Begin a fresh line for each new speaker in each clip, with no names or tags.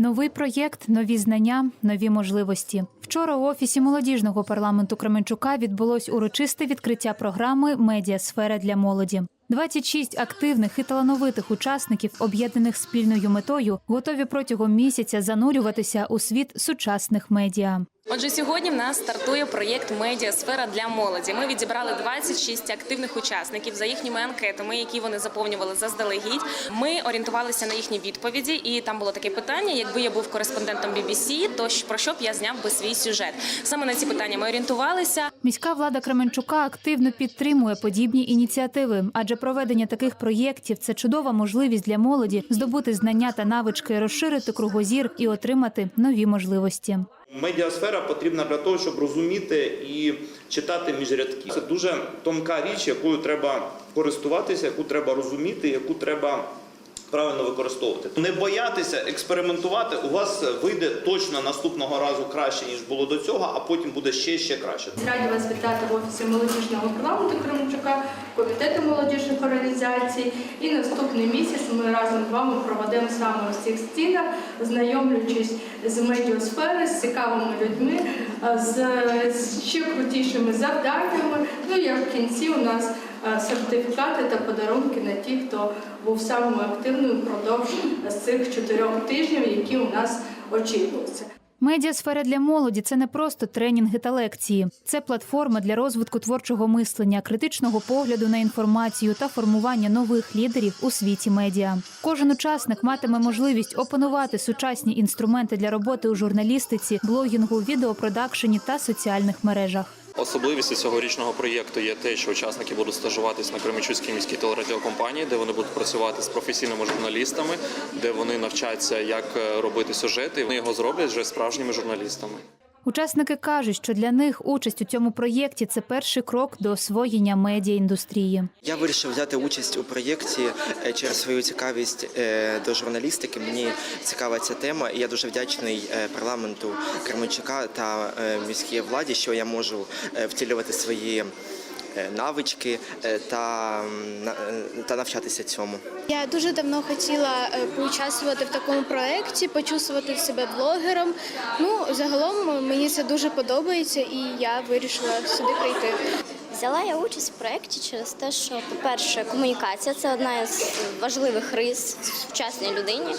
Новий проєкт, нові знання, нові можливості. Вчора у офісі молодіжного парламенту Кременчука відбулось урочисте відкриття програми Медіасфера для молоді. 26 активних і талановитих учасників, об'єднаних спільною метою, готові протягом місяця занурюватися у світ сучасних медіа.
Отже, сьогодні в нас стартує проєкт Медіасфера для молоді. Ми відібрали 26 активних учасників за їхніми анкетами, які вони заповнювали заздалегідь. Ми орієнтувалися на їхні відповіді, і там було таке питання: якби я був кореспондентом BBC, то про що б я зняв би свій сюжет? Саме на ці питання ми орієнтувалися.
Міська влада Кременчука активно підтримує подібні ініціативи, адже проведення таких проєктів це чудова можливість для молоді здобути знання та навички, розширити кругозір і отримати нові можливості.
Медіасфера потрібна для того, щоб розуміти і читати між рядків. Це дуже тонка річ, якою треба користуватися, яку треба розуміти, яку треба правильно використовувати. Не боятися експериментувати. У вас вийде точно наступного разу краще ніж було до цього, а потім буде ще ще краще.
Раді вас вітати в офісі молодіжного парламенту Кременчука, комітету молодіжних організацій. І наступний місяць ми разом з вами проведемо саме в цих стінах, знайомлячись з медіосфери, з цікавими людьми, з, ще крутішими завданнями. Ну і в кінці у нас сертифікати та подарунки на ті, хто був самим активним впродовж цих чотирьох тижнів, які у нас очікуються.
Медіасфера для молоді це не просто тренінги та лекції, це платформа для розвитку творчого мислення, критичного погляду на інформацію та формування нових лідерів у світі медіа. Кожен учасник матиме можливість опанувати сучасні інструменти для роботи у журналістиці, блогінгу, відеопродакшені та соціальних мережах.
Особливістю цьогорічного проєкту є те, що учасники будуть стажуватись на Кременчуцькій міській телерадіокомпанії, де вони будуть працювати з професійними журналістами, де вони навчаться, як е, робити сюжети. Вони його зроблять вже справжніми журналістами.
Учасники кажуть, що для них участь у цьому проєкті це перший крок до освоєння медіаіндустрії.
Я вирішив взяти участь у проєкті е, через свою цікавість е, до журналістики. Мені цікава ця тема, і я дуже вдячний е, парламенту Кременчука та міській владі, що я можу втілювати свої навички е, та, е, та навчатися цьому.
Я дуже давно хотіла е, поучаствувати в такому проєкті, почувствувати себе блогером. Ну, загалом мені це дуже подобається, і я вирішила сюди прийти.
Взяла я участь в проєкті через те, що, по-перше, комунікація це одна із важливих рис сучасній людині.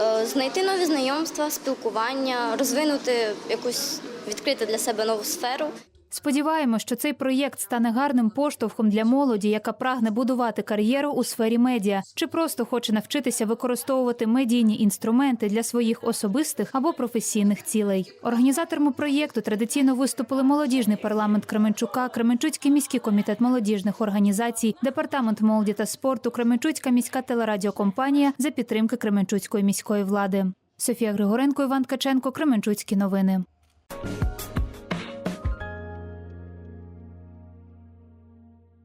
Е, Знайти нові знайомства, спілкування, розвинути якусь відкрити для себе нову сферу.
Сподіваємось, що цей проєкт стане гарним поштовхом для молоді, яка прагне будувати кар'єру у сфері медіа, чи просто хоче навчитися використовувати медійні інструменти для своїх особистих або професійних цілей. Організаторами проєкту традиційно виступили молодіжний парламент Кременчука, Кременчуцький міський комітет молодіжних організацій, департамент молоді та спорту, Кременчуцька міська телерадіокомпанія за підтримки Кременчуцької міської влади. Софія Григоренко, Іван Ткаченко, Кременчуцькі новини.